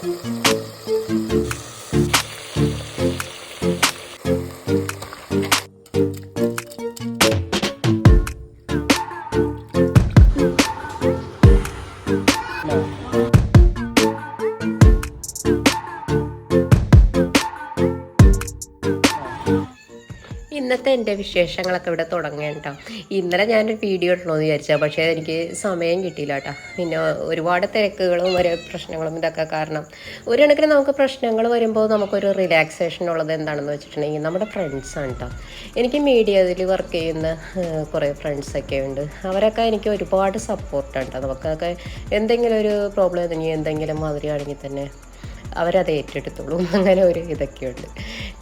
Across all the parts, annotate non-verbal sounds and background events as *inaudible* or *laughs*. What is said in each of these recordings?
Thank you. വിശേഷങ്ങളൊക്കെ ഇവിടെ തുടങ്ങണം കേട്ടോ. ഇന്നലെ ഞാനൊരു വീഡിയോ ഇടണമെന്ന് വിചാരിച്ചാൽ പക്ഷേ എനിക്ക് സമയം കിട്ടിയില്ല കേട്ടോ. പിന്നെ ഒരുപാട് തിരക്കുകളും ഒരു പ്രശ്നങ്ങളും ഇതൊക്കെ കാരണം. ഒരു കണക്കിന് നമുക്ക് പ്രശ്നങ്ങൾ വരുമ്പോൾ നമുക്കൊരു റിലാക്സേഷൻ ഉള്ളത് എന്താണെന്ന് വെച്ചിട്ടുണ്ടെങ്കിൽ നമ്മുടെ ഫ്രണ്ട്സാണ് കേട്ടോ. എനിക്ക് മീഡിയയിൽ വർക്ക് ചെയ്യുന്ന കുറേ ഫ്രണ്ട്സൊക്കെ ഉണ്ട്. അവരൊക്കെ എനിക്ക് ഒരുപാട് സപ്പോർട്ടാണ് കേട്ടോ. നമുക്കൊക്കെ എന്തെങ്കിലും ഒരു പ്രോബ്ലം എന്തെങ്കിലും എന്തെങ്കിലും മാതിരിയാണെങ്കിൽ തന്നെ അവരത് ഏറ്റെടുത്തോളും. *laughs* അങ്ങനെ ഒരു ഇതൊക്കെയുണ്ട്.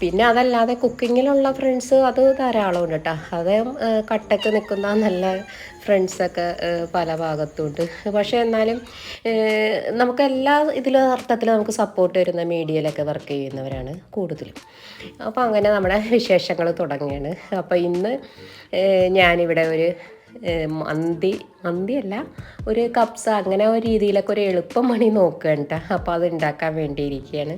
പിന്നെ അതല്ലാതെ കുക്കിങ്ങിലുള്ള ഫ്രണ്ട്സ് അത് ധാരാളം ഉണ്ട് കേട്ടോ. അത് കട്ടക്ക് നിൽക്കുന്ന നല്ല ഫ്രണ്ട്സൊക്കെ പല ഭാഗത്തുണ്ട്. പക്ഷേ എന്നാലും നമുക്ക് എല്ലാ ഇതിലും അർത്ഥത്തിൽ നമുക്ക് സപ്പോർട്ട് വരുന്ന മീഡിയയിലൊക്കെ വർക്ക് ചെയ്യുന്നവരാണ് കൂടുതലും. അപ്പോൾ അങ്ങനെ നമ്മുടെ വിശേഷങ്ങൾ തുടങ്ങിയാണ്. അപ്പോൾ ഇന്ന് ഞാനിവിടെ ഒരു മന്തി മന്തിയല്ല ഒരു കപ്സ അങ്ങനെ ഒരു രീതിയിലൊക്കെ ഒരു എളുപ്പം മണി നോക്കുകയാണ് കേട്ടോ അപ്പോൾ അത് ഉണ്ടാക്കാൻ വേണ്ടിയിരിക്കുകയാണ്.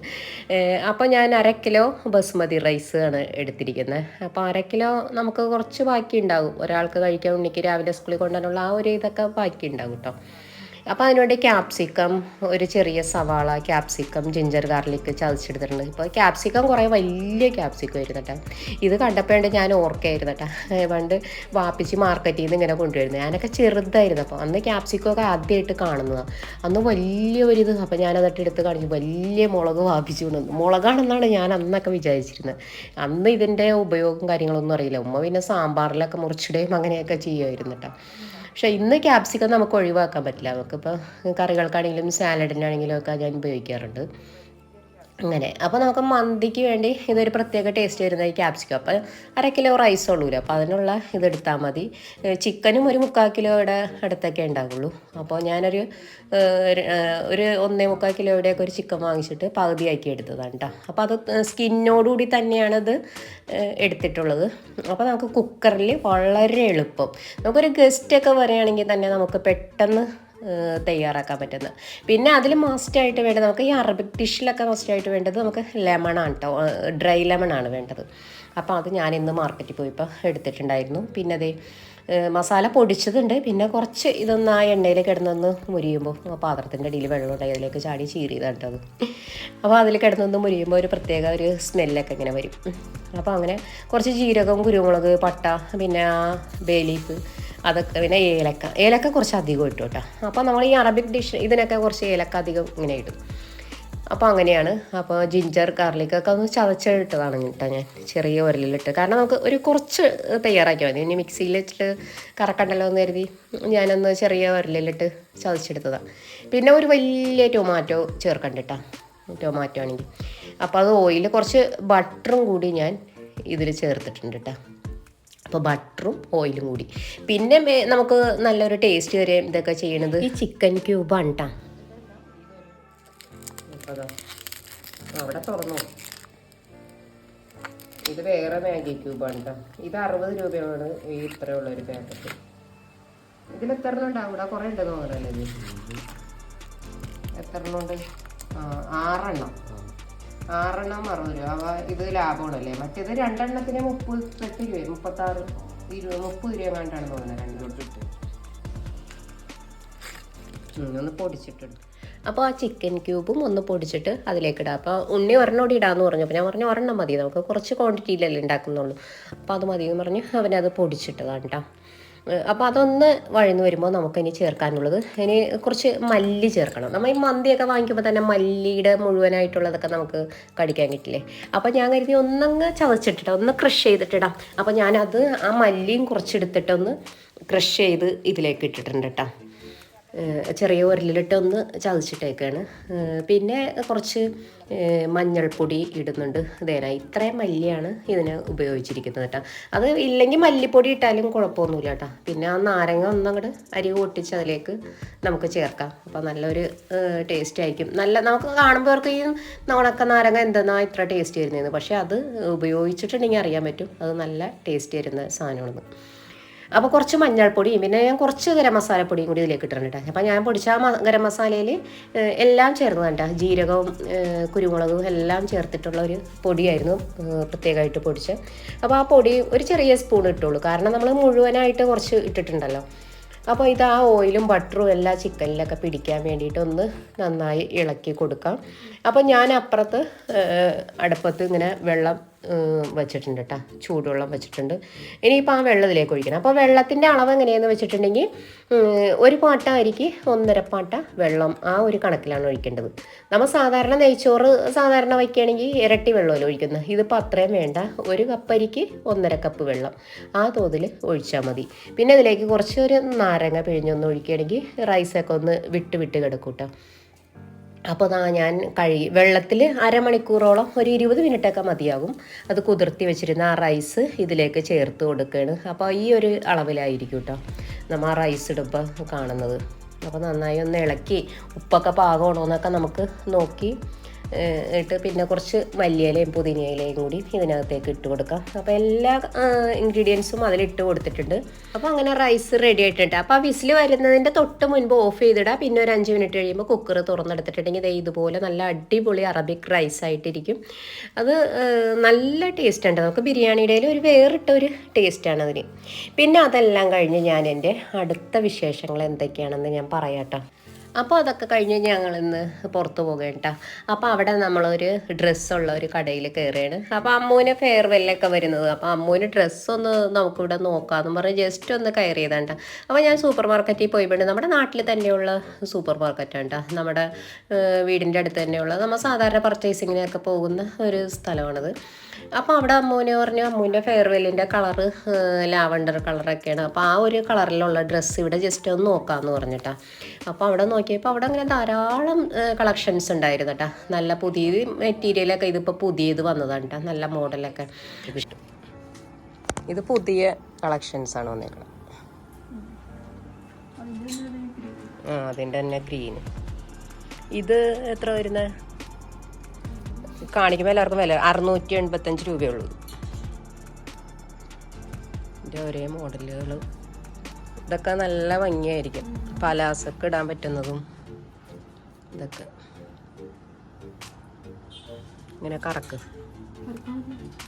അപ്പോൾ ഞാൻ അര കിലോ ബസുമതി റൈസ് ആണ് എടുത്തിരിക്കുന്നത്. അപ്പോൾ അര കിലോ നമുക്ക് കുറച്ച് ബാക്കി ഉണ്ടാകും ഒരാൾക്ക് കഴിക്കാൻ ഉണ്ണിക്ക് രാവിലെ സ്കൂളിൽ കൊണ്ടുവരാനുള്ള ആ ഒരു ഇതൊക്കെ ബാക്കി ഉണ്ടാകും കേട്ടോ അപ്പോൾ അതിനുവേണ്ടി ക്യാപ്സിക്കം ഒരു ചെറിയ സവാള ക്യാപ്സിക്കം ജിഞ്ചർ ഗാർലിക് ചതച്ചെടുത്തിട്ടുണ്ട്. ഇപ്പോൾ ക്യാപ്സിക്കം കുറേ വലിയ ക്യാപ്സിക്കം ആയിരുന്നു ഇത് കണ്ടപ്പോഴേ ഞാൻ ഓർക്കായിരുന്നു കേട്ടോ പണ്ട് വാപ്പിച്ച് മാർക്കറ്റിൽ നിന്ന് ഇങ്ങനെ കൊണ്ടുവരുന്നത്. ഞാനൊക്കെ ചെറുതായിരുന്നു അപ്പോൾ അന്ന് ക്യാപ്സിക്കം ഒക്കെ ആദ്യമായിട്ട് കാണുന്നതാണ് അന്ന് വലിയ ഒരു ഇത് അപ്പോൾ ഞാനതൊട്ട് എടുത്ത് കാണിച്ചു വലിയ മുളക് വാപ്പിച്ചു കൊണ്ടുവന്നു. മുളകാണെന്നാണ് ഞാൻ അന്നൊക്കെ വിചാരിച്ചിരുന്നത് അന്ന് ഇതിന്റെ ഉപയോഗം കാര്യങ്ങളൊന്നും അറിയില്ല. ഉമ്മ പിന്നെ സാമ്പാറിലൊക്കെ മുറിച്ചിടുകയും അങ്ങനെയൊക്കെ ചെയ്യുമായിരുന്നു കേട്ടോ പക്ഷേ ഇന്ന് ക്യാപ്സിക്കം നമുക്ക് ഒഴിവാക്കാൻ പറ്റില്ല. നമുക്കിപ്പോൾ കറികൾക്കാണെങ്കിലും സാലഡിനാണെങ്കിലും ഒക്കെ ഞാൻ ഉപയോഗിക്കാറുണ്ട്. അങ്ങനെ. അപ്പോൾ നമുക്ക് മന്തിക്ക് വേണ്ടി ഇതൊരു പ്രത്യേക ടേസ്റ്റ് വരുന്ന ഈ ക്യാപ്സിക്കം അപ്പോൾ അര കിലോ റൈസ് ഉള്ളൂല്ലോ അപ്പോൾ അതിനുള്ള ഇതെടുത്താൽ മതി. ചിക്കനും ഒരു മുക്കാൽ കിലോയുടെ അടുത്തൊക്കെ ഉണ്ടാവുള്ളൂ. അപ്പോൾ ഞാനൊരു ഒരു, ഒന്നേ മുക്കാൽ കിലോയുടെയൊക്കെ ഒരു ചിക്കൻ വാങ്ങിച്ചിട്ട് പകുതിയാക്കി എടുത്തതാണ് കേട്ടോ അപ്പോൾ അത് സ്കിന്നോടുകൂടി തന്നെയാണത് എടുത്തിട്ടുള്ളത്. അപ്പോൾ നമുക്ക് കുക്കറിൽ വളരെ എളുപ്പം. നമുക്കൊരു ഗസ്റ്റൊക്കെ വരികയാണെങ്കിൽ തന്നെ നമുക്ക് പെട്ടെന്ന് തയ്യാറാക്കാൻ പറ്റുന്നത്. പിന്നെ അതിൽ മസ്റ്റായിട്ട് വേണ്ടത് നമുക്ക് ഈ അറബിക് ഡിഷിലൊക്കെ മസ്റ്റായിട്ട് വേണ്ടത് നമുക്ക് ലെമണാണ് കേട്ടോ ഡ്രൈ ലെമണാണ് വേണ്ടത്. അപ്പോൾ അത് ഞാൻ ഇന്ന് മാർക്കറ്റിൽ പോയപ്പോൾ എടുത്തിട്ടുണ്ടായിരുന്നു. പിന്നെ അതേ മസാല പൊടിച്ചതുണ്ട്. പിന്നെ കുറച്ച് ഇതൊന്ന് ആ എണ്ണയിൽ കിടന്നൊന്ന് മുരിയുമ്പോൾ പാത്രത്തിന്റെ അടിയിൽ വെള്ളം ഉണ്ടായി അതിലേക്ക് ചാടി ചീറിയതാണ് അപ്പോൾ അതിൽ കിടന്നൊന്ന് മുരിയുമ്പോൾ ഒരു പ്രത്യേക ഒരു സ്മെല്ലൊക്കെ ഇങ്ങനെ വരും. അപ്പോൾ അങ്ങനെ കുറച്ച് ജീരകം കുരുമുളക് പട്ട പിന്നെ ആ ബേ ലീഫ് അതൊക്കെ പിന്നെ ഏലക്ക. ഏലക്ക കുറച്ച് അധികം ഇട്ടു കേട്ടോ. അപ്പോൾ നമ്മൾ ഈ അറബിക് ഡിഷ് ഇതിനൊക്കെ കുറച്ച് ഏലക്ക അധികം ഇങ്ങനെ ഇടും. അപ്പോൾ അങ്ങനെയാണ്. അപ്പോൾ ജിഞ്ചർ ഗാർലിക്കൊക്കെ ഒന്ന് ചതച്ചിട്ടതാണ് കേട്ടോ ഞാൻ ചെറിയ ഉരലിലിട്ട് കാരണം നമുക്ക് ഒരു കുറച്ച് തയ്യാറാക്കിയാൽ മതി. ഇനി മിക്സിയിൽ വെച്ചിട്ട് കറക്കണ്ടല്ലോ എന്ന് കരുതി ഞാനൊന്ന് ചെറിയ ഉരലിലിട്ട് ചതച്ചെടുത്തതാണ്. പിന്നെ ഒരു വലിയ ടൊമാറ്റോ ചേർക്കണ്ടിട്ടാ ടൊമാറ്റോ ആണെങ്കിൽ. അപ്പോൾ അത് ഓയിൽ കുറച്ച് ബട്ടറും കൂടി ഞാൻ ഇതിൽ ചേർത്തിട്ടുണ്ട് കേട്ടോ. അപ്പോൾ ബട്ടറും ഓയിലും കൂടി. പിന്നെ നമുക്ക് നല്ലൊരു ടേസ്റ്റ് വരെ ഇതൊക്കെ ചെയ്യണത് ഈ ചിക്കൻ ക്യൂബാണ് കേട്ടോ അവിടെ തുറന്നു? ഇത് വേറെ മാഗി ക്യൂബാണ് കേട്ടോ ഇത് അറുപത് രൂപയാണ് ഈ ഇത്രയുള്ള ഒരു പാക്കറ്റ് ഇതിൽ എത്ര എണ്ണം ഉണ്ടാവും? ഇവിടെ കുറേ ഉണ്ടെന്ന് തോന്നണല്ലേ ഇത്? എത്ര എണ്ണം ഉണ്ട്? ആറെണ്ണം. ആറെണ്ണം അറുപത് രൂപ. അവ ഇത് ലാഭമാണല്ലേ? മറ്റേത് രണ്ടെണ്ണത്തിന് മുപ്പത്തെട്ട് രൂപ മുപ്പത്താറ് ഇരുപത് മുപ്പത് രൂപ വേണ്ടാണ് തോന്നുന്നത് ഉം, ഒന്ന് പൊടിച്ചിട്ടുണ്ട്. അപ്പോൾ ആ ചിക്കൻ ക്യൂബും ഒന്ന് പൊടിച്ചിട്ട് അതിലേക്ക് ഇടാം. അപ്പോൾ ഉണ്ണി ഒരെണ്ണോടി ഇടാന്ന് പറഞ്ഞു. അപ്പോൾ ഞാൻ പറഞ്ഞു ഒരെണ്ണം മതി. നമുക്ക് കുറച്ച് ക്വാണ്ടിറ്റിയിലല്ലേ ഉണ്ടാക്കുന്നുള്ളൂ. അപ്പോൾ അത് മതി എന്ന് പറഞ്ഞു. അവനത് പൊടിച്ചിട്ടതാണ് കേട്ടോ. അപ്പോൾ അതൊന്ന് വഴന്ന് വരുമ്പോൾ നമുക്കിനി ചേർക്കാനുള്ളത്. ഇനി കുറച്ച് മല്ലി ചേർക്കണം. നമ്മൾ ഈ മന്തിയൊക്കെ വാങ്ങിക്കുമ്പോൾ തന്നെ മല്ലിയുടെ മുഴുവനായിട്ടുള്ളതൊക്കെ നമുക്ക് കടിക്കാൻ കിട്ടില്ലേ? അപ്പോൾ ഞാൻ കരുതി ഒന്നങ്ങ് ചതച്ചിട്ടിടാം. ഒന്ന് ക്രഷ് ചെയ്തിട്ടിടാം. അപ്പോൾ ഞാനത് ആ മല്ലിയും കുറച്ചെടുത്തിട്ടൊന്ന് ക്രഷ് ചെയ്ത് ഇതിലേക്ക് ഇട്ടിട്ടുണ്ട് കേട്ടോ ചെറിയ ഉരലിലിട്ട് ഒന്ന് ചതച്ചിട്ടേക്കാണ്. പിന്നെ കുറച്ച് മഞ്ഞൾപ്പൊടി ഇടുന്നുണ്ട്. ഇതേനാ ഇത്രയും മല്ലിയാണ് ഇതിന് ഉപയോഗിച്ചിരിക്കുന്നത് കേട്ടോ. അത് ഇല്ലെങ്കിൽ മല്ലിപ്പൊടി ഇട്ടാലും കുഴപ്പമൊന്നുമില്ല കേട്ടോ. പിന്നെ ആ നാരങ്ങ ഒന്നങ്ങോട്ട് അരി പൊട്ടിച്ച് അതിലേക്ക് നമുക്ക് ചേർക്കാം. അപ്പോൾ നല്ലൊരു ടേസ്റ്റ് ആയിരിക്കും. നല്ല നമുക്ക് കാണുമ്പോഴർക്ക് ഈ ഉണക്ക നാരങ്ങ എന്തെന്നാ ഇത്ര ടേസ്റ്റ് വരുന്നതെന്ന് പക്ഷേ അത് ഉപയോഗിച്ചിട്ടുണ്ടെങ്കിൽ അറിയാൻ പറ്റും. അത് നല്ല ടേസ്റ്റ് വരുന്ന സാധനമാണെന്ന്. അപ്പോൾ കുറച്ച് മഞ്ഞൾപ്പൊടിയും പിന്നെ ഞാൻ കുറച്ച് ഗരം മസാലപ്പൊടിയും കൂടി ഇതിലേക്ക് ഇട്ടിട്ടുണ്ട് അപ്പോൾ ഞാൻ പൊടിച്ച ആ ഗരം മസാലയിൽ എല്ലാം ചേർന്ന് കേട്ടോ. ജീരകവും കുരുമുളകും എല്ലാം ചേർത്തിട്ടുള്ള ഒരു പൊടിയായിരുന്നു പ്രത്യേകമായിട്ട് പൊടിച്ച് അപ്പോൾ ആ പൊടി ഒരു ചെറിയ സ്പൂൺ ഇട്ടുള്ളൂ. കാരണം നമ്മൾ മുഴുവനായിട്ട് കുറച്ച് ഇട്ടിട്ടുണ്ടല്ലോ. അപ്പോൾ ഇത് ആ ഓയിലും ബട്ടറും എല്ലാം ചിക്കനിലൊക്കെ പിടിക്കാൻ വേണ്ടിയിട്ട് ഒന്ന് നന്നായി ഇളക്കി കൊടുക്കാം. അപ്പോൾ ഞാൻ അപ്പുറത്ത് അടുപ്പത്ത് ഇങ്ങനെ വെള്ളം വെച്ചിട്ടുണ്ട് കേട്ടോ ചൂടുവെള്ളം വെച്ചിട്ടുണ്ട്. ഇനിയിപ്പോൾ ആ വെള്ളത്തിലേക്ക് ഒഴിക്കണം. അപ്പോൾ വെള്ളത്തിന്റെ അളവ് എങ്ങനെയാണെന്ന് വെച്ചിട്ടുണ്ടെങ്കിൽ ഒരു പാട്ട അരിക്ക് ഒന്നര പാട്ട വെള്ളം ആ ഒരു കണക്കിലാണ് ഒഴിക്കേണ്ടത്. നമ്മൾ സാധാരണ നെയ്ച്ചോറ് സാധാരണ വയ്ക്കുകയാണെങ്കിൽ ഇരട്ടി വെള്ളമല്ലോ ഒഴിക്കുന്നത് ഇതിപ്പോൾ അത്രയും വേണ്ട. ഒരു കപ്പ് അരിക്ക് ഒന്നര കപ്പ് വെള്ളം ആ തോതിൽ ഒഴിച്ചാൽ മതി. പിന്നെ ഇതിലേക്ക് കുറച്ച് ഒരു നാരങ്ങ പിഴിഞ്ഞൊന്ന് ഒഴിക്കുകയാണെങ്കിൽ റൈസൊക്കെ ഒന്ന് വിട്ട് വിട്ട് കിടക്കും കേട്ടോ അപ്പോൾ ആ ഞാൻ കഴുകി വെള്ളത്തിൽ അരമണിക്കൂറോളം ഒരു ഇരുപത് മിനിറ്റൊക്കെ മതിയാകും. അത് കുതിർത്തി വെച്ചിരുന്ന ആ റൈസ് ഇതിലേക്ക് ചേർത്ത് കൊടുക്കുകയാണ് അപ്പോൾ ഈ ഒരു അളവിലായിരിക്കും കേട്ടോ നമ്മൾ ആ റൈസ് ഇടുമ്പോൾ കാണുന്നത്. അപ്പോൾ നന്നായി ഒന്ന് ഇളക്കി ഉപ്പൊക്കെ പാകമാണോ എന്നൊക്കെ നമുക്ക് നോക്കി ഇട്ട് പിന്നെ കുറച്ച് മല്ലിയിലയും പുതിനയിലയും കൂടി ഇതിനകത്തേക്ക് ഇട്ട് കൊടുക്കാം. അപ്പോൾ എല്ലാ ഇൻഗ്രീഡിയൻസും അതിലിട്ട് കൊടുത്തിട്ടുണ്ട്. അപ്പോൾ അങ്ങനെ റൈസ് റെഡി ആയിട്ടുണ്ട്. അപ്പോൾ ആ വിസിൽ വരുന്നതിന്റെ തൊട്ട് മുൻപ് ഓഫ് ചെയ്തിടുക പിന്നെ ഒരു അഞ്ച് മിനിറ്റ് കഴിയുമ്പോൾ കുക്കർ തുറന്നെടുത്തിട്ടുണ്ടെങ്കിൽ ഇത് ഇതുപോലെ നല്ല അടിപൊളി അറബിക് റൈസ് ആയിട്ടിരിക്കും. അത് നല്ല ടേസ്റ്റ് ഉണ്ട് നമുക്ക് ബിരിയാണിയുടെ ഒരു വേറിട്ട ഒരു ടേസ്റ്റാണ് അതിന്. പിന്നെ അതെല്ലാം കഴിഞ്ഞ് ഞാൻ എന്റെ അടുത്ത വിശേഷങ്ങൾ എന്തൊക്കെയാണെന്ന് ഞാൻ പറയാട്ടോ അപ്പോൾ അതൊക്കെ കഴിഞ്ഞ് ഞങ്ങൾ ഇന്ന് പുറത്ത് പോകേണ്ട അപ്പോൾ അവിടെ നമ്മളൊരു ഡ്രസ്സുള്ള ഒരു കടയിൽ കയറുകയാണ്. അപ്പോൾ അമ്മൂന് ഫെയർവെല്ലൊക്കെ വരുന്നത്. അപ്പോൾ അമ്മൂന് ഡ്രസ്സൊന്ന് നമുക്കിവിടെ നോക്കാമെന്ന് പറഞ്ഞ് ജസ്റ്റ് ഒന്ന് കയറിയതാണ്ട. അപ്പോൾ ഞാൻ സൂപ്പർ മാർക്കറ്റിൽ പോയി വേണ്ടി നമ്മുടെ നാട്ടിൽ തന്നെയുള്ള സൂപ്പർ മാർക്കറ്റാണ് നമ്മുടെ വീടിന്റെ അടുത്ത് തന്നെയുള്ള നമ്മൾ സാധാരണ പർച്ചേസിങ്ങിനൊക്കെ പോകുന്ന ഒരു സ്ഥലമാണത്. അപ്പോൾ അവിടെ അമ്മൂനെ പറഞ്ഞു അമ്മൂന്റെ ഫെയർവെല്ലിന്റെ കളറ് ലാവണ്ടർ കളറൊക്കെയാണ്. അപ്പോൾ ആ ഒരു കളറിലുള്ള ഡ്രസ്സ് ഇവിടെ ജസ്റ്റ് ഒന്ന് നോക്കാമെന്ന് പറഞ്ഞിട്ടാണ് അപ്പോൾ അവിടെ നോക്കിയപ്പോൾ അവിടെ അങ്ങനെ ധാരാളം കളക്ഷൻസ് ഉണ്ടായിരുന്നു കേട്ടോ നല്ല പുതിയ മെറ്റീരിയലൊക്കെ ഇതിപ്പോൾ പുതിയത് വന്നതാണ് കേട്ടോ നല്ല മോഡലൊക്കെ ഇത് പുതിയ കളക്ഷൻസ് ആണ് വന്നേക്കുന്നത് ആ അതിന്റെ തന്നെ ഗ്രീന് ഇത് എത്ര വരുന്നത് കാണിക്കുമ്പോൾ എല്ലാവർക്കും വില അറുന്നൂറ്റി എൺപത്തഞ്ച് രൂപയുള്ളൂ ഇതിന്റെ ഒരേ മോഡലുകൾ ഇതൊക്കെ നല്ല ഭംഗിയായിരിക്കും. പലാസൊക്കെ ഇടാൻ പറ്റുന്നതും ഇതൊക്കെ. ഇങ്ങനെ കറക്ക്.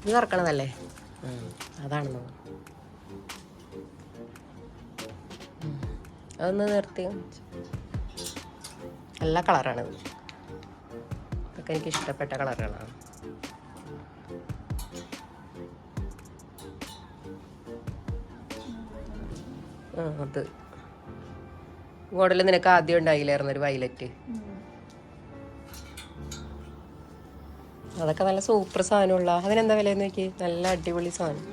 ഇത് കറക്കണതല്ലേ? അതാണെന്നോ. അതൊന്ന് നിർത്തി. നല്ല കളറാണ് ഇതൊക്കെ എനിക്ക് ഇഷ്ടപ്പെട്ട കളറുകളാണ്. അത്. മോഡൽ നിനക്ക് ആദ്യം ഉണ്ടായില്ലായിരുന്നു ഒരു വയലറ്റ്. അതൊക്കെ നല്ല സൂപ്പർ സാധനമുള്ള. അതിനെന്താ വില നോക്കി നല്ല അടിപൊളി സാധനം.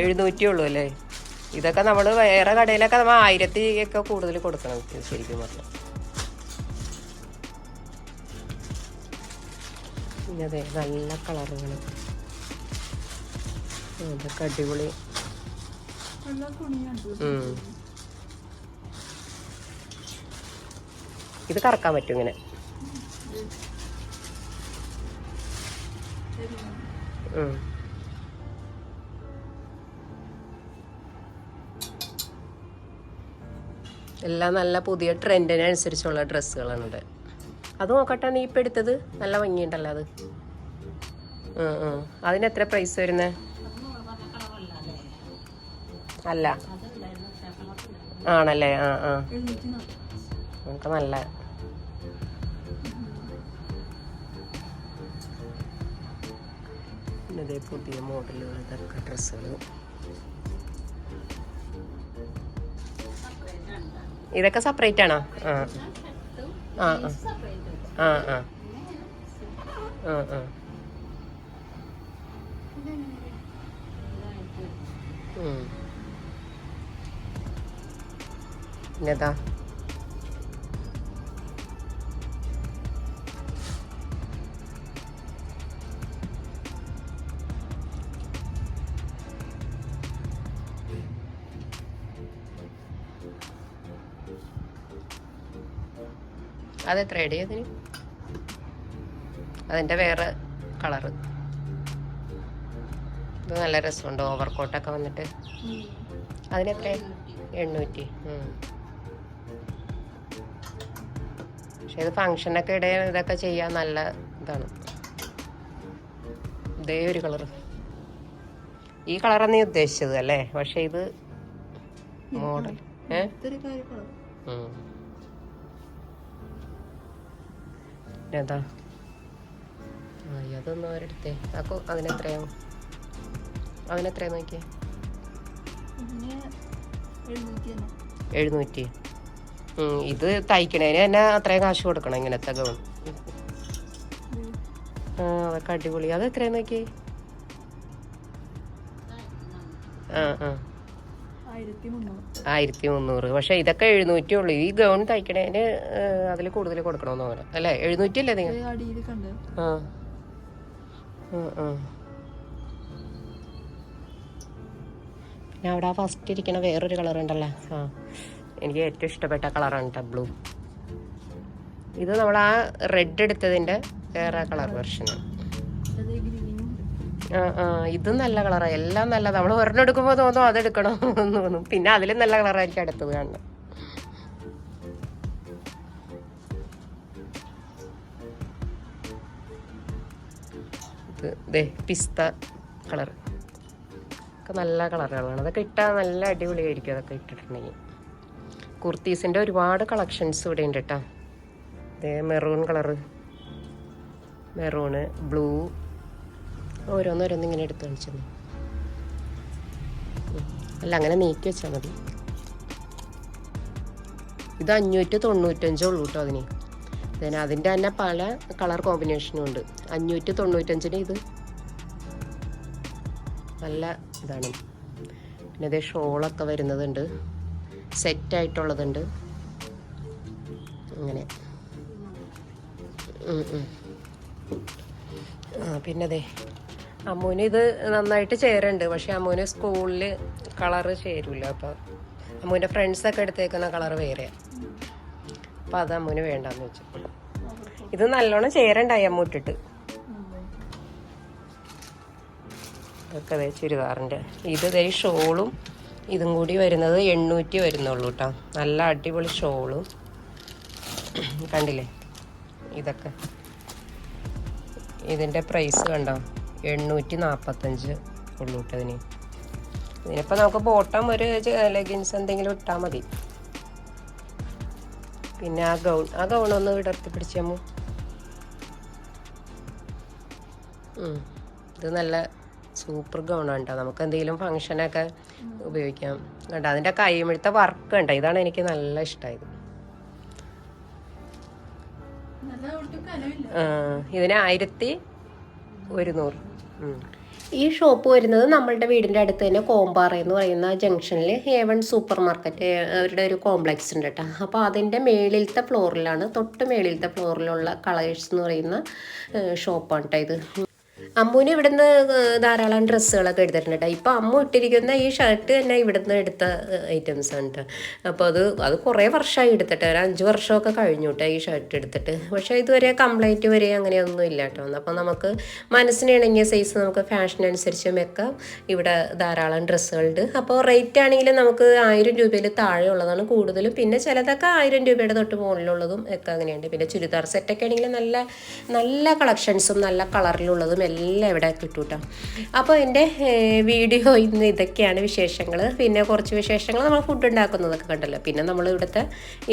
എഴുന്നൂറ്റി ഉള്ളൂ അല്ലേ? ഇതൊക്കെ നമ്മൾ വേറെ കടയിലൊക്കെ നമ്മൾ ആയിരത്തി ഒക്കെ കൂടുതൽ കൊടുക്കണം ശരിക്കും പറഞ്ഞാൽ പിന്നെ അതെ നല്ല കളറുകൾ ഇതൊക്കെ അടിപൊളി. ഇത് കറക്കാൻ പറ്റും ഇങ്ങനെ. എല്ലാം നല്ല പുതിയ ട്രെൻഡിനനുസരിച്ചുള്ള ഡ്രസ്സുകളാണ് ഇവിടെ അത് നോക്കട്ടെ നീ ഇപ്പം എടുത്തത്. നല്ല ഭംഗിയുണ്ടല്ലോ അത്. അതിന് എത്ര പ്രൈസ് വരുന്നത് അല്ല. ആണല്ലേ? ആ ആ. നമുക്ക് നല്ല. ഇതേ പുതിയ മോഡലുകൾ ഡ്രസ്സുകൾ ഇതൊക്കെ സെപ്പറേറ്റ് ആണോ? ആ. ആ ആ. ആ ആ. ആ ആ. അത് അതെത്ര എടി അതിന് അതിന്റെ വേറെ കളറ് ഇത് നല്ല രസമുണ്ട്. ഓവർ കോട്ടൊക്കെ വന്നിട്ട്. അതിനെത്ര എണ്ണൂറ്റി. പക്ഷെ ഇത് ഫങ്ഷനൊക്കെ ഇടയിൽ ഇതൊക്കെ ചെയ്യാൻ നല്ല ഇതാണ്. ഇതേ ഒരു കളർ ഈ കളറാണ് നീ ഉദ്ദേശിച്ചത് അല്ലേ? പക്ഷെ ഇത് മോഡൽ ഏതാ അതൊന്നും അവരെടുത്തേ. അപ്പോൾ അതിനെത്രയാവും അവനെത്രയാ നോക്കിയേ? എഴുന്നൂറ്റി. ഇത് തയ്ക്കണേന് തന്നെ അത്രയും കാശ് കൊടുക്കണം ഇങ്ങനത്തെ ഗൗൺ ആ അതൊക്കെ അടിപൊളി. അത് എത്രയാ നോക്കി ആ ആ. ആയിരത്തി മുന്നൂറ് പക്ഷെ ഇതൊക്കെ എഴുന്നൂറ്റി ഉള്ളു ഈ ഗൗൺ തയ്ക്കണേന് അതിൽ കൂടുതൽ കൊടുക്കണമെന്ന് തോന്നുന്നു. അല്ലേ? എഴുന്നൂറ്റി അല്ലേ നിങ്ങൾ ആ. ആ. പിന്നെ അവിടെ ഫസ്റ്റ് ഇരിക്കണ വേറൊരു കളർ ഉണ്ടല്ലേ. ആ. എനിക്ക് ഏറ്റവും ഇഷ്ടപ്പെട്ട കളറാണ് കേട്ടോ ബ്ലൂ. ഇത് നമ്മൾ ആ റെഡ് എടുത്തതിന്റെ വേറെ കളർ വെർഷനാണ് ആ ആ ഇതും നല്ല കളറാണ് എല്ലാം നല്ല നമ്മൾ ഒരെണ്ണം എടുക്കുമ്പോൾ തോന്നും അതെടുക്കണം എന്ന് തോന്നും. പിന്നെ അതിലും നല്ല കളറായിരിക്കും അടുത്തത് കാണുന്നത്. ദേ പിസ്ത കളർ ഒക്കെ നല്ല കളറുകളാണ് അതൊക്കെ ഇട്ടാൽ നല്ല അടിപൊളിയായിരിക്കും അതൊക്കെ ഇട്ടിട്ടുണ്ടെങ്കിൽ. കുർത്തീസിന്റെ ഒരുപാട് കളക്ഷൻസ് ഇവിടെ ഉണ്ട് കേട്ടോ ദേ മെറൂൺ കളറ്. Maroon blue. ഓരോന്നോരോന്ന് ഇങ്ങനെ എടുത്ത് കാണിച്ചു അല്ല അങ്ങനെ നീക്കി വെച്ചാൽ മതി. ഇത് അഞ്ഞൂറ്റി തൊണ്ണൂറ്റഞ്ചേ ഉള്ളൂ കേട്ടോ അതിന്. then അതിന്റെ തന്നെ പല കളർ കോമ്പിനേഷനും ഉണ്ട്. അഞ്ഞൂറ്റി തൊണ്ണൂറ്റഞ്ചിന് ഇത്. നല്ല ഇതാണ്. പിന്നെ ഇതേ ഷോളൊക്കെ വരുന്നതുണ്ട്. സെറ്റായിട്ടുള്ളതുണ്ട്. അങ്ങനെ പിന്നെ അതെ അമ്മൂന് ഇത് നന്നായിട്ട് ചേരുന്നുണ്ട് പക്ഷെ അമ്മൂന് സ്കൂളിൽ കളറ് ചേരൂല. അപ്പോൾ അമ്മൂന്റെ ഫ്രണ്ട്സൊക്കെ എടുത്തേക്കുന്ന കളർ വേറെ അപ്പോൾ അത് അമ്മൂന് വേണ്ടെന്ന് വെച്ചു ഇത് നല്ലോണം ചേരണ്ടായി അമ്മ ഇട്ടിട്ട്. ഇതൊക്കെ അതെ ചുരിദാറിന്റെ ഇത് ദേ ഷോളും ഇതും കൂടി വരുന്നത് എണ്ണൂറ്റി വരുന്നുള്ളൂ കേട്ടോ നല്ല അടിപൊളി ഷോളും. കണ്ടില്ലേ? ഇതൊക്കെ. ഇതിന്റെ പ്രൈസ് കണ്ടോ? എണ്ണൂറ്റി നാൽപ്പത്തഞ്ച് ഉള്ളൂ കേട്ടോ ഇതിന്. ഇതിനിപ്പോൾ നമുക്ക് ബോട്ടം ഒരു ലെഗിൻസ് എന്തെങ്കിലും ഇട്ടാൽ മതി. പിന്നെ ആ ഗൗൺ ആ ഗൗൺ ഒന്ന് വിടർത്തി പിടിച്ചമ്മു ഇത് നല്ല സൂപ്പർ ഗൗണാണ് കേട്ടോ നമുക്ക് എന്തെങ്കിലും ഫങ്ഷനൊക്കെ ഉപയോഗിക്കാം. കേട്ടോ അതിന്റെ കൈമിഴുത്ത വർക്ക് കണ്ടോ? ഇതാണ് എനിക്ക് നല്ല ഇഷ്ടമായത് ഇതിന് ആയിരത്തി ഒരുന്നൂറ്. ഈ ഷോപ്പ് വരുന്നത് നമ്മളുടെ വീടിന്റെ അടുത്ത് തന്നെ കോമ്പാറ എന്ന് പറയുന്ന ജംഗ്ഷനിൽ ഹേവൺ വൺ സൂപ്പർ മാർക്കറ്റ് അവരുടെ ഒരു കോംപ്ലക്സ് ഉണ്ട് കേട്ടോ അപ്പോൾ അതിന്റെ മേളിലത്തെ ഫ്ലോറിലാണ് തൊട്ട് മേളിലത്തെ ഫ്ലോറിലുള്ള കളേഴ്സ് എന്ന് പറയുന്ന ഷോപ്പാണ് കേട്ടോ ഇത്. അമ്മൂന് ഇവിടുന്ന് ധാരാളം ഡ്രസ്സുകളൊക്കെ എടുത്തിട്ടുണ്ട് ഇപ്പോൾ അമ്മു ഇട്ടിരിക്കുന്ന ഈ ഷർട്ട് തന്നെ ഇവിടുന്ന് എടുത്ത ഐറ്റംസ് ആണ് അപ്പോൾ അത് അത് കുറേ വർഷമായി എടുത്തിട്ട് ഒരു അഞ്ച് വർഷമൊക്കെ കഴിഞ്ഞു കേട്ടോ ഈ ഷർട്ട് എടുത്തിട്ട്. പക്ഷേ ഇതുവരെ കംപ്ലൈന്റ് വരെ അങ്ങനെയൊന്നും ഇല്ല കേട്ടോ അപ്പോൾ നമുക്ക് മനസ്സിന് ഇണങ്ങിയ സൈസ് നമുക്ക് ഫാഷൻ അനുസരിച്ച് വെക്കാം. ഇവിടെ ധാരാളം ഡ്രസ്സുകളുണ്ട്. അപ്പോൾ റേറ്റ് ആണെങ്കിൽ നമുക്ക് ആയിരം രൂപയിൽ താഴെ ഉള്ളതാണ് കൂടുതലും. പിന്നെ ചിലതൊക്കെ ആയിരം രൂപയുടെ തൊട്ട് മുകളിലുള്ളതും ഒക്കെ അങ്ങനെയുണ്ട്. പിന്നെ ചുരിദാർ സെറ്റൊക്കെ ആണെങ്കിൽ നല്ല നല്ല കളക്ഷൻസും നല്ല കളറിലുള്ളതും എല്ലാം ഇവിടെ കിട്ടും കേട്ടോ അപ്പോൾ എന്റെ വീഡിയോ ഇന്ന് ഇതൊക്കെയാണ് വിശേഷങ്ങൾ പിന്നെ കുറച്ച് വിശേഷങ്ങൾ നമ്മൾ ഫുഡ് ഉണ്ടാക്കുന്നതൊക്കെ കണ്ടല്ലോ. പിന്നെ നമ്മൾ ഇവിടുത്തെ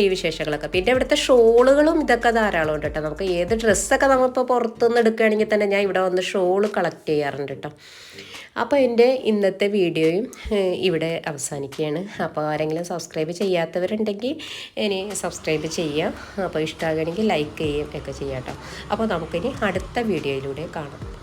ഈ വിശേഷങ്ങളൊക്കെ. പിന്നെ ഇവിടുത്തെ ഷോളുകളും ഇതൊക്കെ ധാരാളം ഉണ്ട് കേട്ടോ. നമുക്ക് ഏത് ഡ്രസ്സൊക്കെ നമ്മളിപ്പോൾ പുറത്തുനിന്ന് എടുക്കുകയാണെങ്കിൽ തന്നെ ഞാൻ ഇവിടെ വന്ന് ഷോൾ കളക്ട് ചെയ്യാറുണ്ട് കേട്ടോ. അപ്പോൾ എന്റെ ഇന്നത്തെ വീഡിയോയും ഇവിടെ അവസാനിക്കുകയാണ്. അപ്പോൾ ആരെങ്കിലും സബ്സ്ക്രൈബ് ചെയ്യാത്തവരുണ്ടെങ്കിൽ ഇനി സബ്സ്ക്രൈബ് ചെയ്യാം. അപ്പോൾ ഇഷ്ടമാകണമെങ്കിൽ ലൈക്ക് ചെയ്യുകയും ഒക്കെ ചെയ്യാം കേട്ടോ. അപ്പോൾ നമുക്കിനി അടുത്ത വീഡിയോയിലൂടെ കാണാം.